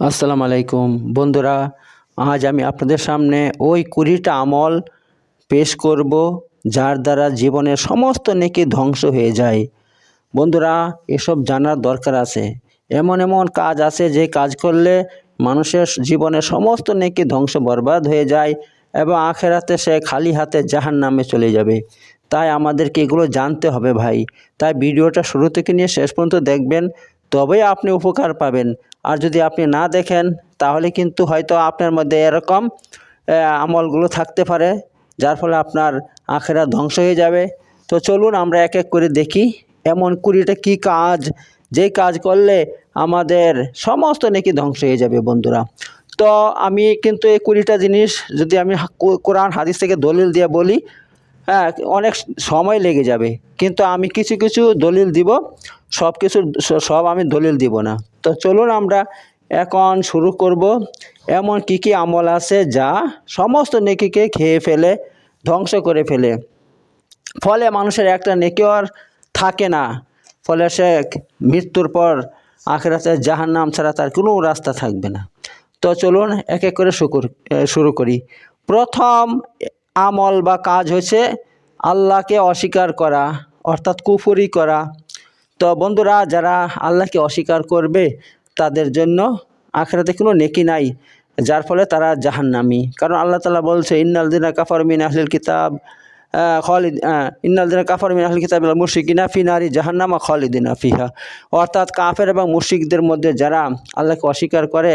আসসালামু আলাইকুম। বন্ধুরা, আজ আমি আপনাদের সামনে ওই কুড়িটা আমল পেশ করব, যার দ্বারা জীবনের সমস্ত নেকি ধ্বংস হয়ে যায়। বন্ধুরা, এসব জানার দরকার আছে। এমন এমন কাজ আছে যে কাজ করলে মানুষের জীবনের সমস্ত নেকি ধ্বংস বরবাদ হয়ে যায় এবং আখেরাতে সে খালি হাতে জাহান নামে চলে যাবে। তাই আমাদেরকে এগুলো জানতে হবে ভাই। তাই ভিডিওটা শুরু থেকে নিয়ে শেষ পর্যন্ত দেখবেন। তবেই আপনি উপকার পাবেন। আর যদি আপনি না দেখেন, তাহলে কিন্তু হয়তো আপনার মধ্যে এরকম আমলগুলো থাকতে পারে, যার ফলে আপনার আখেরা ধ্বংস হয়ে যাবে। তো চলুন আমরা এক এক করে দেখি, এমন কুড়িটা কি কাজ, যেই কাজ করলে আমাদের সমস্ত নাকি ধ্বংস হয়ে যাবে বন্ধুরা। তো আমি কিন্তু এই কুড়িটা জিনিস যদি আমি কোরআন, হাদিস থেকে দলিল দিয়ে বলি হ্যাঁ অনেক সময় লেগে যাবে। কিন্তু আমি কিছু কিছু দলিল দিব, সব কিছু, সব আমি দলিল দিব না। তো চলুন আমরা এখন শুরু করব। এমন কি কি আমল আছে যা সমস্ত নেকিকে খেয়ে ফেলে, ধ্বংস করে ফেলে। ফলে মানুষের একটা নেকিও আর থাকে না। ফলে সে মৃত্যুর পর আখেরাতে জাহান নাম ছাড়া তার কোনো রাস্তা থাকবে না। তো চলুন এক এক করে শুরু করি। প্রথম আমল বা কাজ হয়েছে আল্লাহকে অস্বীকার করা, অর্থাৎ কুফুরি করা। তো বন্ধুরা, যারা আল্লাহকে অস্বীকার করবে, তাদের জন্য আখেরাতে কোনো নেকি নাই, যার ফলে তারা জাহান্নামি। কারণ আল্লাহ তালা বলছে, ইন্নাল দিনা কাফার মিন আহলিল কিতাব। খালিদ আহ, ইন্নাল দিনা কাফার মিন আহলিল কিতাব মুশিকিনা ফিনারি জাহান্নামা খালিদিনা ফিহা। অর্থাৎ কাফের এবং মুশিকদের মধ্যে যারা আল্লাহকে অস্বীকার করে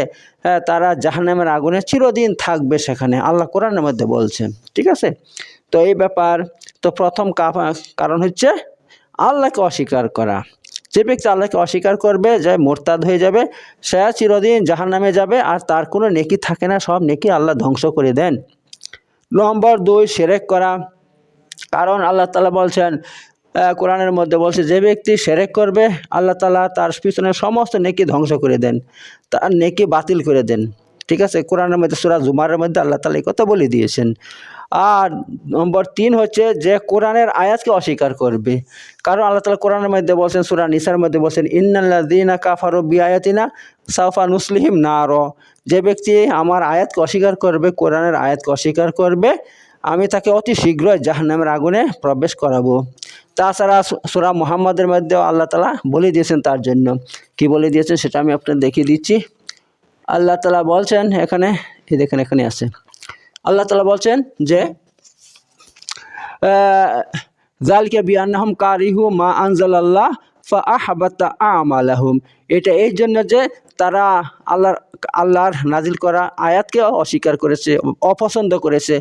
তারা জাহান্নামের আগুনে চিরদিন থাকবে সেখানে। আল্লাহ কোরআনের মধ্যে বলছেন। ঠিক আছে? তো এই ব্যাপার তো প্রথম কারণ হচ্ছে আল্লাহকে অস্বীকার করা। যে ব্যক্তি আল্লাহকে অস্বীকার করবে যে মোরতাদ হয়ে যাবে সে চিরদিন জাহান নামে যাবে আর তার কোনো নেকি থাকে না। সব নেকি আল্লাহ ধ্বংস করে দেন। নম্বর দুই সেরেক করা। কারণ আল্লাহ তালা বলছেন কোরআনের মধ্যে বলছে, যে ব্যক্তি সেরেক করবে, আল্লাহ তালা তার পিছনে সমস্ত নেকি ধ্বংস করে দেন, তার নেকি বাতিল করে দেন। ঠিক আছে? কোরআনের মধ্যে, সুরা জুমারের মধ্যে আল্লাহ তালা এই কথা বলে দিয়েছেন। আর নম্বর তিন হচ্ছে যে, কোরআনের আয়াতকে অস্বীকার করবে। কারণ আল্লাহ তালা কোরআনের মধ্যে বলছেন, সুরা নিসার মধ্যে বলছেন ইন্নাল্লাদিনা কাফারো বিআয়াতিনা সাফা নুসলিহিম নার। যে ব্যক্তি আমার আয়াতকে অস্বীকার করবে, কোরআনের আয়াতকে অস্বীকার করবে আমি তাকে অতি শীঘ্রই জাহান্নামের আগুনে প্রবেশ করাবো। তাছাড়া সু- মোহাম্মদের মধ্যেও আল্লাহ তালা বলে দিয়েছেন তার জন্য। কি বলে দিয়েছেন সেটা আমি আপনাদের দেখিয়ে দিচ্ছি। আল্লাহ তালা বলছেন এখানে, এই দেখেন এখানে আছে। আল্লাহ তালা বলছেন যে জালকে বিয়ান্নাহম কারিহু মা আনজাল আল্লাহ ফা আহবাতা আমালাহুম। এটা এই জন্য যে তারা আল্লাহর আল্লাহর নাজিল করা আয়াতকে অস্বীকার করেছে, অপছন্দ করেছে।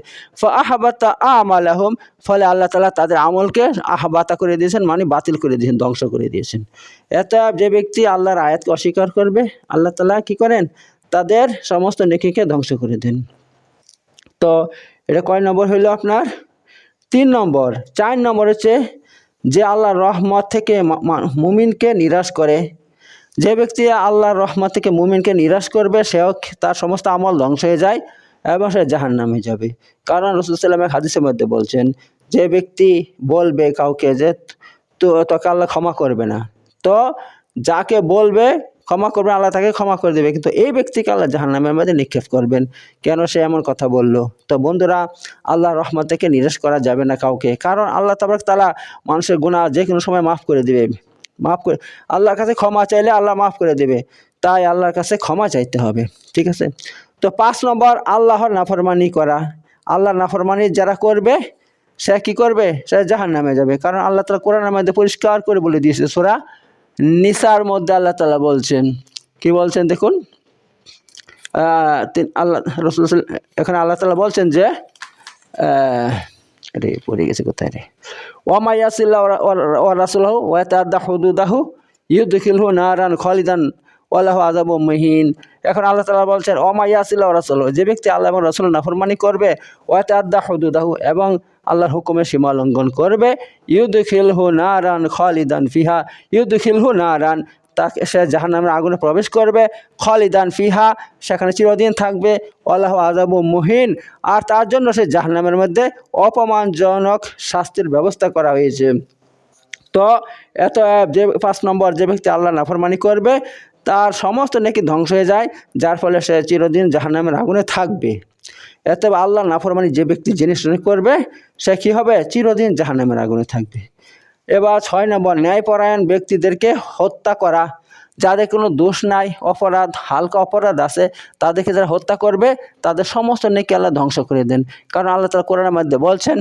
আহবাতা আহম ফলে আল্লাহ তালা তাদের আমলকে আহবাতা করে দিয়েছেন মানে বাতিল করে দিয়েছেন, ধ্বংস করে দিয়েছেন। এত যে ব্যক্তি আল্লাহর আয়াতকে অস্বীকার করবে, আল্লাহ তালা কি করেন? তাদের সমস্ত নেকিকে ধ্বংস করে দেন। তো এটা কয় নম্বর হইল আপনার? তিন নম্বর। চার নম্বর হচ্ছে যে আল্লাহর রহমত থেকে মুমিনকে নিরাশ করে। যে ব্যক্তি আল্লাহর রহমত থেকে মুমিনকে নিরাশ করবে, সেও তার সমস্ত আমল ধ্বংস হয়ে যায় এবং সে জাহান নামে যাবে। কারণ রসুলাম এক হাদিসের মধ্যে বলছেন, যে ব্যক্তি বলবে কাউকে যে তো, তোকে আল্লাহ ক্ষমা করবে না, তো যাকে বলবে ক্ষমা করবে, আল্লাহ তাকে ক্ষমা করে দেবে। কিন্তু এই ব্যক্তিকে আল্লাহ জাহান্নামের মধ্যে নিক্ষেপ করবেন। কেন সে এমন কথা বলল? তো বন্ধুরা আল্লাহ রহমত থেকে নিরাশ করা যাবে না কাউকে। কারণ আল্লাহ তাবারক তালা মানুষের গুণা যে কোনো সময় মাফ করে দেবে। মাফ করে, আল্লাহর কাছে ক্ষমা চাইলে আল্লাহ মাফ করে দেবে। তাই আল্লাহর কাছে ক্ষমা চাইতে হবে, ঠিক আছে? তো পাঁচ নম্বর, আল্লাহর নাফরমানি করা। আল্লাহর নাফরমানি যারা করবে, সে কি করবে? সে জাহান নামে যাবে। কারণ আল্লাহ তালা কোরআনের মধ্যে পরিষ্কার করে বলে দিয়েছে, সোরা নিসার মধ্যে আল্লাহ তালা বলছেন, কি বলছেন দেখুন? আল্লাহ, রসুল এখানে আল্লাহ তালা বলছেন যে রে, পড়ে গেছে কোথায় রে? ওমা ইয়াসিল্লাহ ও রাসুল্লাহ ওয়াতাদা হুদুদাহু ইউদখিলহু নারান খালিদান ওয়ালাহু আযাবু মহিন। এখন আল্লাহ তাআলা বলছেন ওমা ইয়াসিল্লাহ রাসুল্লাহ যে ব্যক্তি আল্লাহ এবং রাসূল নাফরমানি করবে ওয়াতাদা হুদুদাহু এবং আল্লাহর হুকুমের সীমা লঙ্ঘন করবে, ইউদখিলহু নারান খালিদান ফিহা ইউদখিলহু নারান তাকে, সে জাহান্নামের আগুনে প্রবেশ করবে। খালিদান ফিহা, সেখানে চিরদিন থাকবে। আল্লাহ আজাবু মুহিন। আর তার জন্য সে জাহান্নামের মধ্যে অপমানজনক শাস্তির ব্যবস্থা করা হয়েছে। তো এত যে পাঁচ নম্বর যে ব্যক্তি আল্লাহ নাফরমানি করবে, তার সমস্ত নেকি ধ্বংস হয়ে যায়, যার ফলে সে চিরদিন জাহান্নামের আগুনে থাকবে। এতে আল্লাহ নাফরমানি যে ব্যক্তি জিনিস করবে, সে কী হবে? চিরদিন জাহান্নামের আগুনে থাকবে। এবার ছয় নম্বর ন্যায়পরায়ণ ব্যক্তিদেরকে হত্যা করা। যাদের কোনো দোষ নাই অপরাধ হালকা অপরাধ আছে তাদেরকে যারা হত্যা করবে তাদের সমস্ত নেকি আল্লাহ ধ্বংস করে দেন। কারণ আল্লাহ তালা কোরআনের মধ্যে বলছেন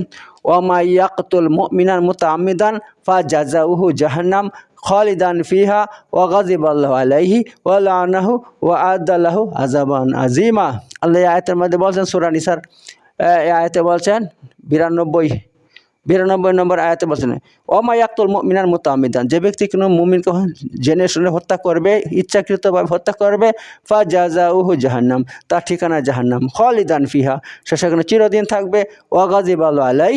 ওমা ইয়াকতুল মিনার মতো আমিদান ফা জাজা উহু জাহান্নাম খালিদান ফিহা ওয়া গাজিব আল্লাহ আলাইহি ওয়া লানাহু ওয়া আদাল্লাহু আজাবান আজিমা আল্লাহ আয়াতের মধ্যে বলছেন সূরা নিসার আহ, এই আয়াতে বলছেন বিরানব্বই বিরানব্বই নম্বর আয়াতে বলছেন অমায়াক্তুল মিনার মতো আমিদান যে ব্যক্তি কোনো মুমিনকে জেনে শুনে হত্যা করবে, ইচ্ছাকৃতভাবে হত্যা করবে ফা জাজা উহু জাহান্নাম, তার ঠিকানা জাহান্নাম, খলিদান ফিহা, সে সেখানে চিরদিন থাকবে ওয়াগাজিব আলাই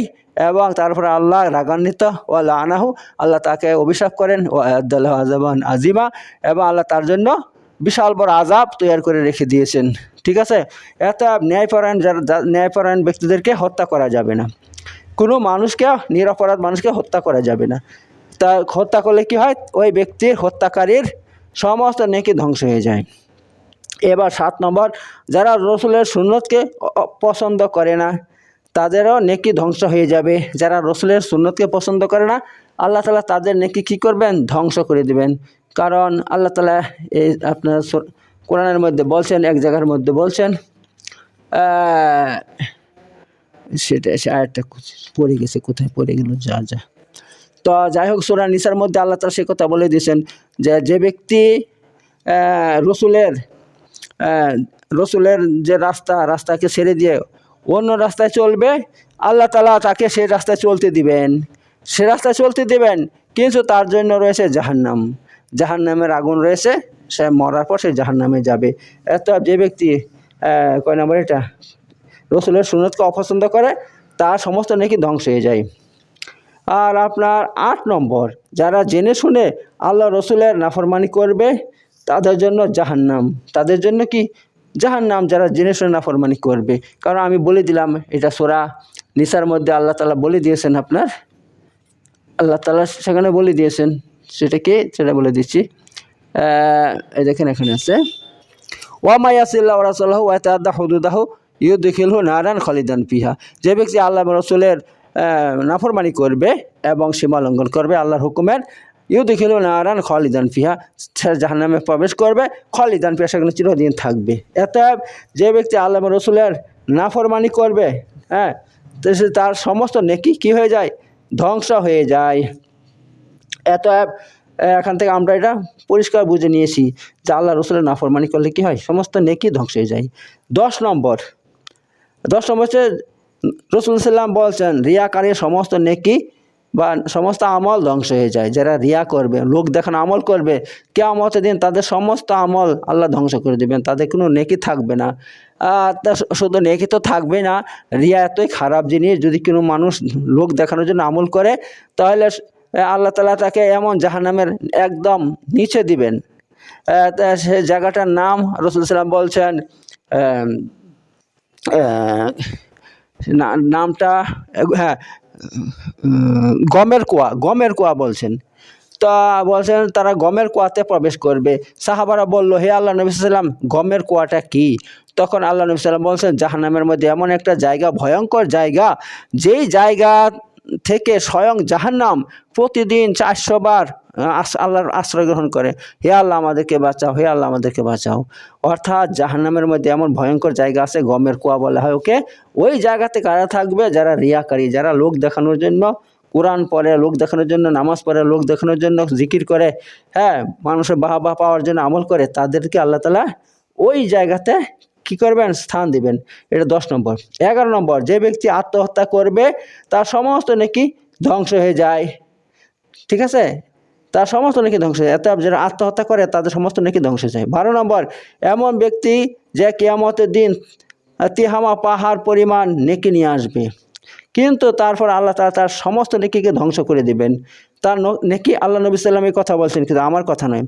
এবং তারপরে আল্লাহ রাগান্বিত ও আনাহু আল্লাহ তাকে অভিশাপ করেন ও আয়াদ্দাল্লাহ আজাবান আজিমা এবং আল্লাহ তার জন্য বিশাল বড় আজাব তৈরি করে রেখে দিয়েছেন। ঠিক আছে? এত ন্যায়পরায়ণ যারা, ন্যায়পরায়ণ ব্যক্তিদেরকে হত্যা করা যাবে না। কোনো মানুষকে, নিরপরাধ মানুষকে হত্যা করা যাবে না। তা হত্যা করলে কি হয়? ওই ব্যক্তির হত্যাকারীর সমস্ত নেকি ধ্বংস হয়ে যায়। এবার সাত নম্বর, যারা রসুলের সুন্নতকে পছন্দ করে না, তাদেরও নেকি ধ্বংস হয়ে যাবে। যারা রসুলের সুন্নতকে পছন্দ করে না, আল্লাহ তালা তাদের নেকি কী করবেন? ধ্বংস করে দিবেন। কারণ আল্লাহ তালা এই আপনার কোরআনের মধ্যে বলছেন, এক জায়গার মধ্যে বলছেন সেটা সে আরেকটা পড়ে গেছে, কোথায় পড়ে গেল যা যা। তো যাই হোক, সুরা নিসার মধ্যে আল্লাহ তালা সে কথা বলে দিয়েছেন যে যে ব্যক্তি রসুলের রসুলের যে রাস্তা, রাস্তাকে ছেড়ে দিয়ে অন্য রাস্তায় চলবে, আল্লাহ তালা তাকে সেই রাস্তায় চলতে দিবেন। সে রাস্তায় চলতে দিবেন, কিন্তু তার জন্য রয়েছে জাহান্নাম। জাহান্নামের আগুন রয়েছে, সে মরার পর সে জাহান্নামে যাবে। এত যে ব্যক্তি কয় নম্বর এটা? রসুলের সুন্নতকে অপছন্দ করে, তার সমস্ত নাকি ধ্বংস হয়ে যায়। আর আপনার আট নম্বর, যারা জেনে শুনে আল্লাহ রসুলের নাফরমানি করবে, তাদের জন্য জাহান্নাম। তাদের জন্য কি? জাহান্নাম যারা জেনে শুনে নাফরমানি করবে। কারণ আমি বলে দিলাম, এটা সোরা নিসার মধ্যে আল্লাহ তালা বলে দিয়েছেন আপনার। আল্লাহ তালা সেখানে বলে দিয়েছেন, সেটা কি? সেটা বলে দিচ্ছি। দেখেন এখানে আছে। ওয়ামায়াসিল্লাহ রাসুল্লাহ ওয়াতাদা হুদুদাহ ইউ দেখিল নারায়ণ খালিদান পিহা। যে ব্যক্তি আল্লাহ রসুলের নাফরমানি করবে এবং সীমা লঙ্ঘন করবে আল্লাহর হুকুমের ইউ দেখিল নারায়ণ খালিদান পিহা, সে জাহান্নামে প্রবেশ করবে, খালিদান পিহা সেখানে চিরদিন থাকবে। এত যে ব্যক্তি আল্লাহ রসুলের নাফরমানি করবে হ্যাঁ তার সমস্ত নেকি কি হয়ে যায়? ধ্বংস হয়ে যায়। এত এখান থেকে আমরা এটা পরিষ্কার বুঝে নিয়েছি যে আল্লাহ রসুলের নাফরমানি করলে কি হয়? সমস্ত নেকি ধ্বংস হয়ে যায়। দশ নম্বর দশ নম্বর হচ্ছে রসুল সাল্লাম বলছেন রিয়াকারীর সমস্ত নেকি বা সমস্ত আমল ধ্বংস হয়ে যায়। যারা রিয়া করবে, লোক দেখানো আমল করবে কেমতের দিন তাদের সমস্ত আমল আল্লাহ ধ্বংস করে দেবেন। তাদের কোনো নেকি থাকবে না। তা শুধু নেকি তো থাকবে না, রিয়া এতই খারাপ জিনিস, যদি কোনো মানুষ লোক দেখানোর জন্য আমল করে, তাহলে আল্লাহ তালা তাকে এমন জাহান্নামের একদম নিচে দিবেন। সে জায়গাটার নাম রসুল সাল্লাম বলছেন নামটা হ্যাঁ গমের কুয়া গমের কুয়া বলছেন। তা বলছেন, তারা গমের কুয়াতে প্রবেশ করবে। সাহাবারা বলল, হে আল্লাহ নবী সাল্লাম গমের কুয়াটা কি? তখন আল্লাহ নবী সাল্লাম বলছেন, জাহান্নামের মধ্যে এমন একটা জায়গা, ভয়ঙ্কর জায়গা, যেই জায়গা থেকে স্বয়ং জাহান্নাম প্রতিদিন চারশো বার আল্লাহর আশ্রয় গ্রহণ করে। হে আল্লাহ আমাদেরকে বাঁচাও, হে আল্লাহ আমাদেরকে বাঁচাও। অর্থাৎ জাহান্নামের মধ্যে এমন ভয়ঙ্কর জায়গা আছে, গমের কুয়া বলা হয় ওকে। ওই জায়গাতে কারা থাকবে? যারা রিয়াকারী, যারা লোক দেখানোর জন্য, কোরআন পড়ে, লোক দেখানোর জন্য, নামাজ পড়ে, লোক দেখানোর জন্য, জিকির করে হ্যাঁ মানুষের বাহ বাহ পাওয়ার জন্য আমল করে, তাদেরকে আল্লাহ তালা ওই জায়গাতে কি করবেন? স্থান দিবেন। এটা দশ নম্বর। এগারো নম্বর, যে ব্যক্তি আত্মহত্যা করবে, তার সমস্ত নাকি ধ্বংস হয়ে যায়। ঠিক আছে? তার সমস্ত নাকি ধ্বংস হয়ে যায়। যারা আত্মহত্যা করে, তাদের সমস্ত নাকি ধ্বংস হয়ে যায়। বারো নম্বর, এমন ব্যক্তি যে কেয়ামতের দিন তিহামা পাহাড় পরিমাণ নেকি নিয়ে আসবে। কিন্তু তারপর আল্লাহ তালা তার সমস্ত নেকিকে ধ্বংস করে দিবেন। তার নেকি আল্লাহ নবী সাল্লাম এই কথা বলছেন, কিন্তু আমার কথা নয়।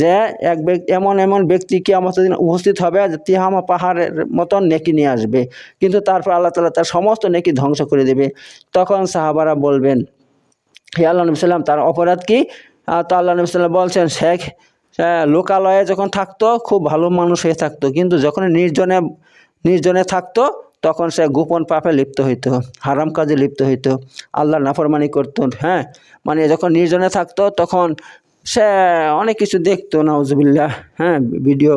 যে এক এমন এমন ব্যক্তি কি আমার দিন উপস্থিত হবে যে তিহামা পাহাড়ের মতন নেকি নিয়ে আসবে। কিন্তু তারপর আল্লাহ তালা তার সমস্ত নেকি ধ্বংস করে দেবে। তখন সাহাবারা বলবেন, হে আল্লাহ নবী সাল্লাম তার অপরাধ কি? তো আল্লাহ নবী সাল্লাম বলছেন, শেখ লোকালয়ে যখন থাকতো, খুব ভালো মানুষ হয়ে থাকতো। কিন্তু যখন নির্জনে নির্জনে থাকতো তখন সে গোপন পাপে লিপ্ত হইতো, হারাম কাজে লিপ্ত হইতো আল্লাহ নাফরমানি করতো হ্যাঁ? মানে যখন নির্জনে থাকতো, তখন সে অনেক কিছু দেখতো, নাউজুবিল্লাহ হ্যাঁ? ভিডিও,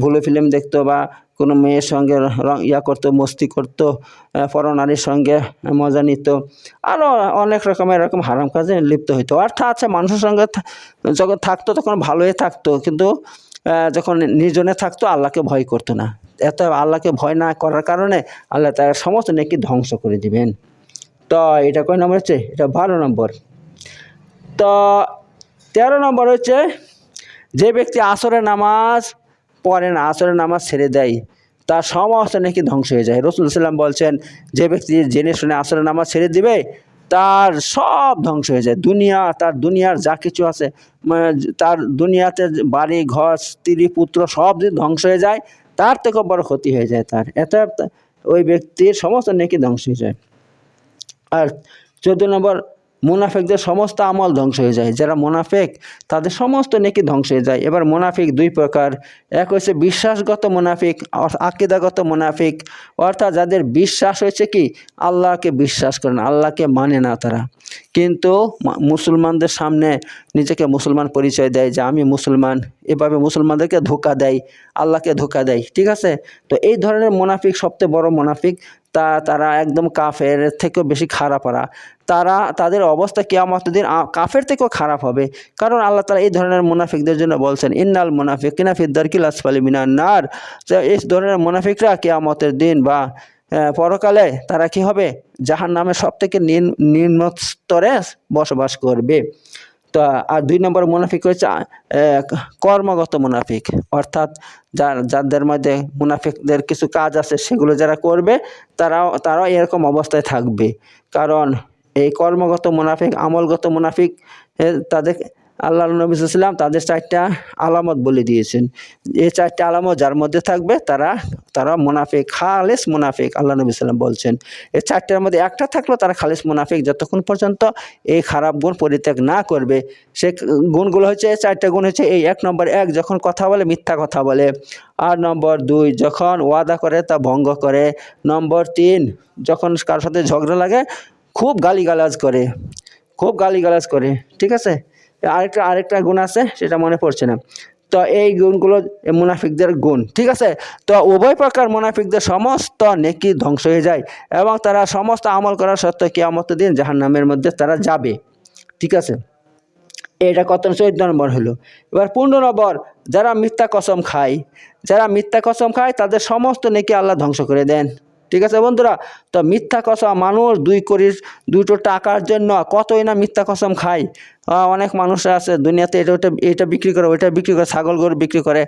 ভুলো ফিল্ম দেখতো বা কোনো মেয়ের সঙ্গে রং ইয়া করতো, মস্তি করতো পরনারীর সঙ্গে মজা নিত আরও অনেক রকমের এরকম হারাম কাজে লিপ্ত হইতো। অর্থাৎ সে মানুষের সঙ্গে যখন থাকতো, তখন ভালোই থাকতো, কিন্তু যখন নির্জনে থাকতো, আল্লাহকে ভয় করতো না। এত আল্লাহকে ভয় না করার কারণে আল্লাহ তার সমস্ত নেকি ধ্বংস করে দিবেন। তো এটা কয় নম্বর হচ্ছে? এটা বারো নম্বর। তো তেরো নম্বর হচ্ছে, যে ব্যক্তি আসরের নামাজ পড়ে না আসরের নামাজ ছেড়ে দেয়, তার সমস্ত নাকি ধ্বংস হয়ে যায়। রসুল সাল্লাম বলছেন, যে ব্যক্তি জেনে শুনে আসরের নামাজ ছেড়ে দিবে, তার সব ধ্বংস হয়ে যায়। দুনিয়া, তার দুনিয়ার যা কিছু আছে তার দুনিয়াতে বাড়ি, ঘর, স্ত্রী, পুত্র সব ধ্বংস হয়ে যায় তার থেকেও বড় ক্ষতি হয়ে যায় তার। এত ওই ব্যক্তির সমস্ত নেকি ধ্বংস হয়ে যায়। আর চোদ্দ নম্বর, মুনাফেকদের সমস্ত আমল ধ্বংস হয়ে যায়। যারা মুনাফেক, তাদের সমস্ত নেকি ধ্বংস হয়ে যায়। এবার মুনাফিক দুই প্রকার। এক হচ্ছে বিশ্বাসগত মুনাফিক আকিদাগত মুনাফিক। অর্থাৎ যাদের বিশ্বাস হয়েছে কি? আল্লাহকে বিশ্বাস করে না আল্লাহকে মানে না তারা। কিন্তু মুসলমানদের সামনে নিজেকে মুসলমান পরিচয় দেয় যে, আমি মুসলমান। এভাবে মুসলমানদেরকে ধোকা দেয়, আল্লাহকে ধোকা দেয়, ঠিক আছে? তো এই ধরনের মুনাফিক সবচেয়ে বড় মুনাফিক তা, তারা একদম কাফের থেকেও বেশি খারাপ ওরা। তারা, তাদের অবস্থা কেয়ামত দিন কাফের থেকেও খারাপ হবে। কারণ আল্লাহ তালা এই ধরনের মুনাফিকদের জন্য বলছেন, ইন্নাল মুনাফিক কিনা ফিদ্দারকিল আসফালি মিনার নার। এই ধরনের মুনাফিকরা কেয়ামতের দিন বা পরকালে তারা কি হবে? জাহান নামে সব থেকে নিম্ন স্তরে বসবাস করবে। তো, আর দুই নম্বর মুনাফিক হচ্ছে কর্মগত মুনাফিক। অর্থাৎ যার যাদের মধ্যে মুনাফিকদের কিছু কাজ আছে, সেগুলো যারা করবে, তারাও তারাও এরকম অবস্থায় থাকবে। কারণ এই কর্মগত মুনাফিক, আমলগত মুনাফিক তাদের আল্লাহ নবী সাল্লাম তাদের চারটা আলামত বলে দিয়েছেন। এই চারটা আলামত যার মধ্যে থাকবে তারা তারা মুনাফিক, খালেস মুনাফিক, আল্লাহ নবী সাল্লাম বলছেন। এই চারটার মধ্যে একটা থাকলেও তারা খালিস মুনাফিক যতক্ষণ পর্যন্ত এই খারাপ গুণ পরিত্যাগ না করবে। সে গুণগুলো হচ্ছে চারটা গুণ হচ্ছে এই এক নম্বর এক যখন কথা বলে, মিথ্যা কথা বলে। আর নম্বর দুই যখন ওয়াদা করে, তা ভঙ্গ করে। নম্বর তিন যখন কারোর সাথে ঝগড়া লাগে, খুব গালিগালাজ করে। খুব গালিগালাজ করে, ঠিক আছে? আরেকটা আরেকটা গুণ আছে, সেটা মনে পড়ছে না। তো এই গুণগুলো মুনাফিকদের গুণ, ঠিক আছে? তো উভয় প্রকার মুনাফিকদের সমস্ত নেকি ধ্বংস হয়ে যায় এবং তারা সমস্ত আমল করার সত্ত্বেও কেয়ামত দিন যাহার জাহান্নামের মধ্যে তারা যাবে, ঠিক আছে? এটা কত চৌদ্দ নম্বর হলো। এবার পনেরো নম্বর, যারা মিথ্যা কসম খায়, যারা মিথ্যা কসম খায়, তাদের সমস্ত নেকি আল্লাহ ধ্বংস করে দেন। ঠিক আছে বন্ধুরা? তো মিথ্যা কসম, মানুষ দুই কোটির দুটো টাকার জন্য কতই না মিথ্যা কসম খায়। অনেক মানুষ আছে দুনিয়াতে এটা, ওটা, এটা বিক্রি করে, ওইটা বিক্রি করে, ছাগল গরু বিক্রি করে।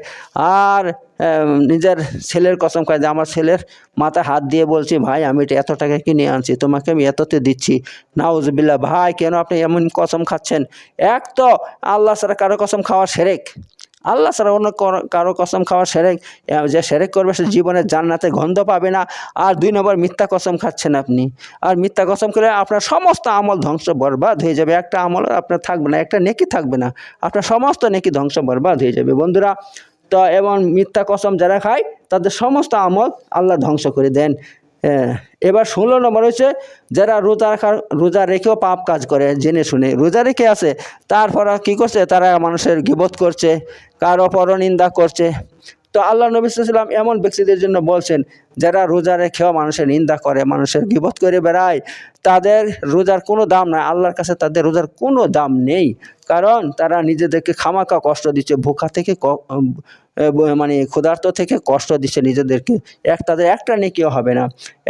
আর নিজের ছেলের কসম খায় যে আমার ছেলের মাথায় হাত দিয়ে বলছি, ভাই, আমি এটা এত টাকা কিনে আনছি, তোমাকে আমি এততে দিচ্ছি। নাউজবিল্লা ভাই, কেন আপনি এমন কসম খাচ্ছেন? এক তো আল্লাহ ছাড়া কারও কসম খাওয়া সেরেক। আল্লাহ ছাড়া অন্য কারো- কসম খাওয়া সেরেক যে সেরেক করবে সে জীবনে জান্নাতে গন্ধ পাবে না। আর দুই নম্বর, মিথ্যা কসম খাচ্ছেন আপনি। আর মিথ্যা কসম করে আপনার সমস্ত আমল ধ্বংস বরবাদ হয়ে যাবে। একটা আমল আপনার থাকবে না, একটা নেকি থাকবে না। আপনার সমস্ত নেকি ধ্বংস বরবাদ হয়ে যাবে। বন্ধুরা, তো এবং মিথ্যা কসম যারা খায়, তাদের সমস্ত আমল আল্লাহ ধ্বংস করে দেন। এবার ষোলো নম্বর হচ্ছে, যারা রোজা রোজা রেখেও পাপ কাজ করে, জেনে শুনে। রোজা রেখে আছে, তারপর কি করছে? তারা মানুষের গিবত করছে, কারও পরনিন্দা করছে। তো আল্লাহ নবী সাল্লাম এমন ব্যক্তিদের জন্য বলছেন, যারা রোজা রেখেও মানুষের নিন্দা করে, মানুষের বিপদ করে বেড়ায়, তাদের রোজার কোনো দাম নাই, আল্লাহর কাছে তাদের রোজার কোনো দাম নেই। কারণ তারা নিজেদেরকে খামাকা কষ্ট দিচ্ছে, ভোকা থেকে মানে ক্ষুধার্ত থেকে কষ্ট দিচ্ছে নিজেদেরকে। এক তাদের একটা নেকিও হবে না।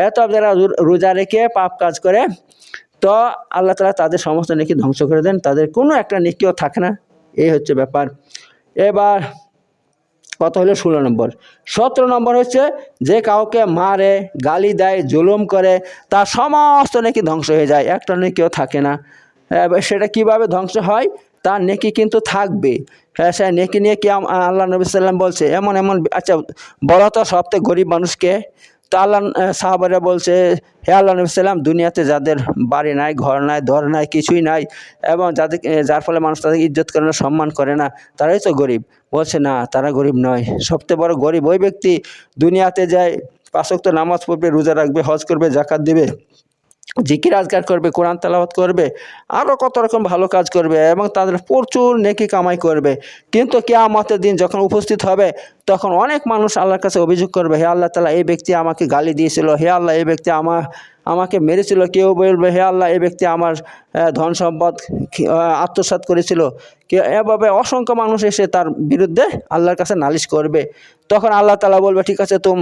এত যারা রোজা রেখে পাপ কাজ করে, তো আল্লাহ তালা তাদের সমস্ত নেকি ধ্বংস করে দেন, তাদের কোনো একটা নেকিও থাকে না। এই হচ্ছে ব্যাপার। এবার কত হলো ষোলো নম্বর। সতেরো নম্বর হচ্ছে যে কাউকে মারে, গালি দেয়, জুলুম করে, তার সমস্ত নেকি ধ্বংস হয়ে যায়। একটা নেকিও থাকে না। সেটা কীভাবে ধ্বংস হয়? তার নেকি কিন্তু থাকবে। হ্যাঁ সে নেকি নিয়ে কি আল্লাহ নবী সাল্লাম বলছে, এমন এমন আচ্ছা বলো তো সবথেকে গরিব মানুষকে। তো আল্লাহ সাহাবারা বলছে, হে আল্লাহ নবী সাল্লাম, দুনিয়াতে যাদের বাড়ি নাই, ঘর নাই, দর নাই, কিছুই নাই, এবং যাদের, যার ফলে মানুষ তাদেরকে ইজ্জত করে না, সম্মান করে না, তারাই তো গরিব। বলছে, না, তারা গরিব নয়। সবচেয়ে বড় গরিব ওই ব্যক্তি দুনিয়াতে যায় পাশক্ত নামাজ পড়বে, রোজা রাখবে, হজ করবে জাকাত দেবে জিকির আজগার করবে, কোরআন তেলাওয়াত করবে আরও কত রকম ভালো কাজ করবে এবং তাদের প্রচুর নেকি কামাই করবে। কিন্তু কেয়ামতের দিন যখন উপস্থিত হবে, তখন অনেক মানুষ আল্লাহর কাছে অভিযোগ করবে, হে আল্লাহ তালা, এই ব্যক্তি আমাকে গালি দিয়েছিল, হে আল্লাহ, এই ব্যক্তি আমার আমাকে মেরেছিল, কেউ বলবে, হে আল্লাহ, এই ব্যক্তি আমার ধন সম্পদ আত্মসাৎ করেছিল। এভাবে অসংখ্য মানুষ এসে তার বিরুদ্ধে আল্লাহর কাছে নালিশ করবে। তখন আল্লাহ তালা বলবে, ঠিক আছে, তোম,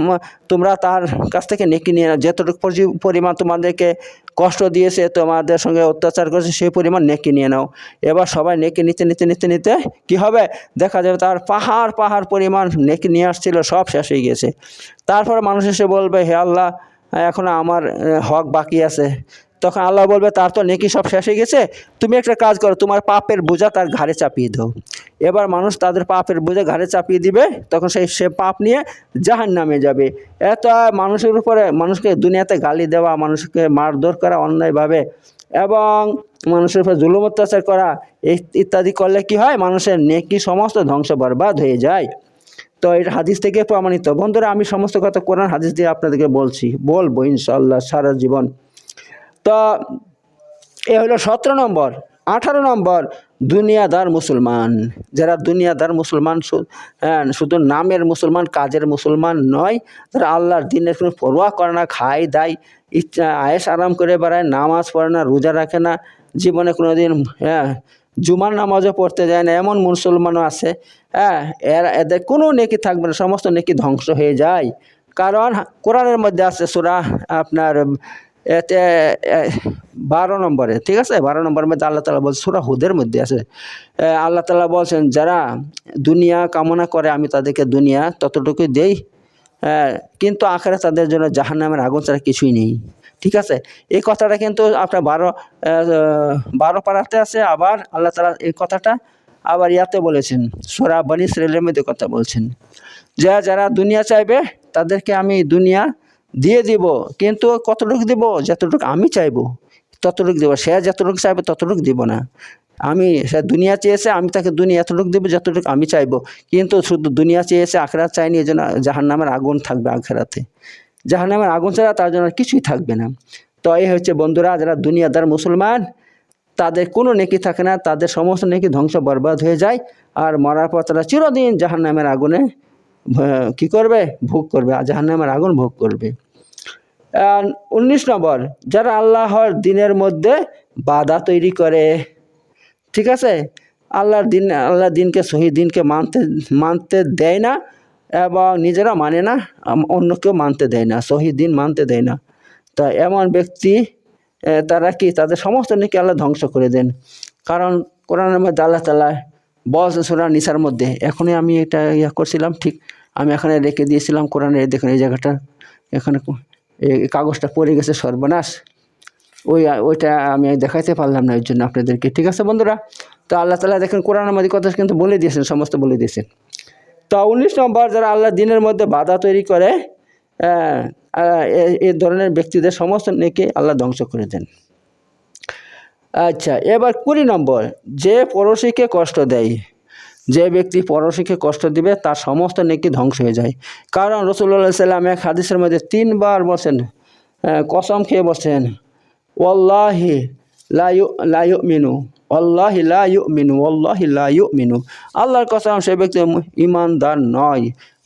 তোমরা তার কাছ থেকে নেকি নিয়ে নাও। যতটুকু পরিমাণ তোমাদেরকে কষ্ট দিয়েছে, তোমাদের সঙ্গে অত্যাচার করেছে, সেই পরিমাণ নেকি নিয়ে নাও। এবার সবাই নেকি নিতে নিতে নিতে নিতে কি হবে? দেখা যাবে তার পাহাড় পাহাড় পরিমাণ নেকি নিয়ে আসছিল, সব শেষ হয়ে গেছে তারপর মানুষ এসে বলবে, হে আল্লাহ, এখন আমার হক বাকি আছে। তখন আল্লাহ বলবে, তার তো নেকি সব শেষ হয়ে গেছে। তুমি একটা কাজ করো, তোমার পাপের বোঝা তার ঘাড়ে চাপিয়ে দাও। এবার মানুষ তাদের পাপের বোঝা ঘাড়ে চাপিয়ে দিবে, তখন সেই, সে পাপ নিয়ে জাহান নামে যাবে। এত মানুষের উপরে মানুষকে দুনিয়াতে গালি দেওয়া, মানুষকে মারধর করা অন্যায়ভাবে, এবং মানুষের উপরে জুলুম, অত্যাচার করা ইত্যাদি করলে কি হয়? মানুষের নেকি সমস্ত ধ্বংস বরবাদ হয়ে যায়। তো এটা হাদিস থেকে প্রমাণিত। বন্ধুরা, আমি সমস্ত কথা কোরআন হাদিস দিয়ে আপনাদেরকে বলছি, বলব ইনশাল্লাহ সারা জীবন। তো এ হলো সতেরো নম্বর, আঠারো নম্বর দুনিয়াদার মুসলমান। যারা দুনিয়াদার মুসলমান হ্যাঁ, শুধু নামের মুসলমান কাজের মুসলমান নয় যারা আল্লাহর দিনের কোনো পরোয়া করে না খায় দায় ইচ্ছা আয়েস আরাম করে বেড়ায় নামাজ পড়ে না রোজা রাখে না জীবনে কোনো দিন হ্যাঁ জুমার নামাজও পড়তে যায় না এমন মুসলমানও আছে হ্যাঁ এর এদের কোনো নেকি থাকবে না সমস্ত নেকি ধ্বংস হয়ে যায়। কারণ কোরআনের মধ্যে আছে সুরা আপনার বারো নম্বরে, ঠিক আছে? বারো নম্বরের মধ্যে আল্লাহ তালা বলছে, সুরা হুদের মধ্যে আছে। আল্লাহ তালা বলছেন, যারা দুনিয়া কামনা করে, আমি তাদেরকে দুনিয়া ততটুকুই দেই। কিন্তু আখেরে তাদের জন্য জাহান্নামের আগুন ছাড়া কিছুই নেই। ঠিক আছে? এই কথাটা কিন্তু আপনার বারো বারো পাড়াতে আছে, আবার আল্লাহ তালা এই কথাটা আবার ইয়াতে বলেছেন, সোরা বানি ইসরায়েলের মধ্যে কথা বলছেন। যা, যারা দুনিয়া চাইবে, তাদেরকে আমি দুনিয়া দিয়ে দিব, কিন্তু কতটুকু দিব? যতটুকু আমি চাইব। ততটুকু দেবো। সে যতটুকু চাইবে, ততটুকু দিব না। আমি, সে দুনিয়া চেয়েছে, আমি তাকে দুনিয়া এতটুকু দেবো যতটুকু আমি চাইব। কিন্তু শুধু দুনিয়া চেয়েছে, আখেরাত চাইনি এই জন্য জাহান নামের আগুন থাকবে আখেরাতে। জাহান নামের আগুন ছাড়া তার জন্য কিছুই থাকবে না। তো এই হচ্ছে বন্ধুরা, যারা দুনিয়াদার মুসলমান, তাদের কোনো নেকি থাকে না, তাদের সমস্ত নেকি ধ্বংস বরবাদ হয়ে যায়, আর মরার পর তারা চিরদিন জাহান নামের আগুনে কি করবে? ভোগ করবে, আর জাহান নামের আগুন ভোগ করবে। উনিশ নম্বর, যারা আল্লাহর দিনের মধ্যে বাধা তৈরি করে, ঠিক আছে? আল্লাহর দিন, আল্লাহর দিনকে সহি, দিনকে মানতে মানতে দেয় না, এবং নিজেরা মানে না আম- অন্যকেও মানতে দেয় না, সহি দিন মানতে দেয় না। তা এমন ব্যক্তি তারা কি, তাদের সমস্ত নাকি আল্লাহ ধ্বংস করে দেন। কারণ কোরআন মধ্যে আল্লাহ তালা বস সুরা নিসার মধ্যে। এখনই আমি এটা ইয়া করছিলাম, ঠিক আমি এখানে রেখে দিয়েছিলাম কোরআনের দেখুন এই জায়গাটা, এখানে এই কাগজটা পড়ে গেছে সর্বনাশ। ওই, ওইটা আমি দেখাইতে পারলাম না ওই জন্য আপনাদেরকে, ঠিক আছে বন্ধুরা? তো আল্লাহ তালা দেখেন কোরআনের মধ্যে কথা কিন্তু বলে দিয়েছেন, সমস্ত বলে দিয়েছেন। তো উনিশ নম্বর, যারা আল্লাহ দিনের মধ্যে বাধা তৈরি করে এ- ধরনের ব্যক্তিদের সমস্ত নেকে আল্লাহ ধ্বংস করে দেন। আচ্ছা এবার কুড়ি নম্বর। যে পড়োশিকে কষ্ট দেয়, যে ব্যক্তি পড়োশিকে কষ্ট দিবে, তার সমস্ত নেকি ধ্বংস হয়ে যায়। কারণ রসুল্লাহ সাল্লাম এক হাদিসের মধ্যে তিনবার বসেন কসম খেয়ে বসেন ওয়াল্লাহি লায়ু লায়ু মিনু আল্লাহি লায়ু মিনু আল্লাহি লায়ু মিনু আল্লাহর কসম সে ব্যক্তি ইমানদার নয়।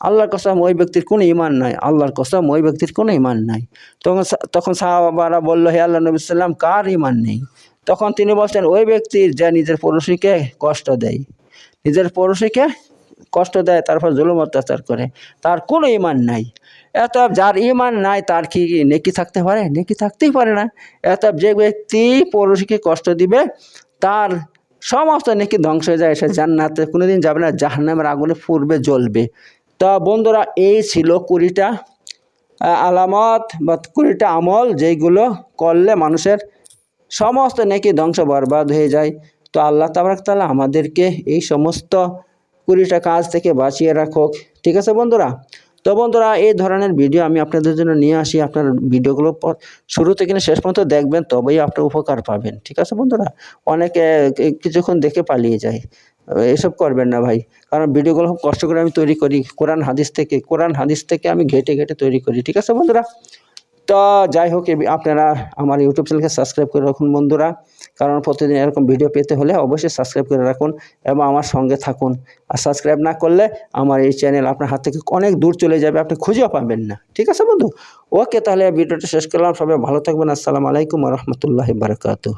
আল্লাহর কসম ওই ব্যক্তির কোনো ইমান নাই, আল্লাহর কসম ওই ব্যক্তির কোনো ইমান নাই। তখন তখন সাহাবারা বলল, হে আল্লাহ নবী সাল্লাম কার ইমান নেই? তখন তিনি বলছেন, ওই ব্যক্তির যা নিজের পড়োশিকে কষ্ট দেয়, নিজের পড়োশিকে কষ্ট দেয় তারপর জুলুম অত্যাচার করে, তার কোনো ইমান নাই। এত যার ইমান নাই, তার কি নেকি থাকতে পারে? নেকি থাকতেই পারে না। এত যে ব্যক্তি পড়োশিকে কষ্ট দিবে, তার সমস্ত নেকি ধ্বংস হয়ে যায়, সে জান্নাতে কোনোদিন যাবে না, জাহান্নামের আগুনে পূর্বে জ্বলবে। তা বন্ধুরা, এই ছিল কুড়িটা আলামত বা কুড়িটা আমল যেইগুলো করলে মানুষের সমস্ত নেকি ধ্বংস বরবাদ হয়ে যায়। তো আল্লাহ তাবারক তাআলা আমাদেরকে এই সমস্ত কুড়িটা কাজ থেকে বাঁচিয়ে রাখুক। ঠিক আছে বন্ধুরা? তো বন্ধুরা, এই ধরনের ভিডিও আমি আপনাদের জন্য নিয়ে আসি। আপনার ভিডিওগুলো শুরু থেকে শেষ পর্যন্ত দেখবেন, তবেই আপনি উপকার পাবেন। ঠিক আছে বন্ধুরা? অনেকে কিছুক্ষণ দেখে পালিয়ে যায়। এসব করবেন না ভাই। কারণ ভিডিওগুলো খুব কষ্ট করে আমি তৈরি করি। কোরআন, হাদিস থেকে, কোরআন, হাদিস থেকে আমি ঘেটে ঘেটে তৈরি করি। ঠিক আছে বন্ধুরা? তো যাই হোক আপনারা আমার ইউটিউব চ্যানেলকে সাবস্ক্রাইব করে রাখুন বন্ধুরা। কারণ প্রতিদিন এরকম ভিডিও পেতে হলে অবশ্যই সাবস্ক্রাইব করে রাখুন এবং আমার সঙ্গে থাকুন। আর সাবস্ক্রাইব না করলে আমার এই চ্যানেল আপনার হাত থেকে অনেক দূর চলে যাবে, আপনি খুঁজেও পাবেন না। ঠিক আছে বন্ধু? ওকে তাহলে ভিডিওটা শেষ করলাম। সবাই ভালো থাকবেন। আসসালামু আলাইকুম রহমতুল্লাহ বারকাতুহ।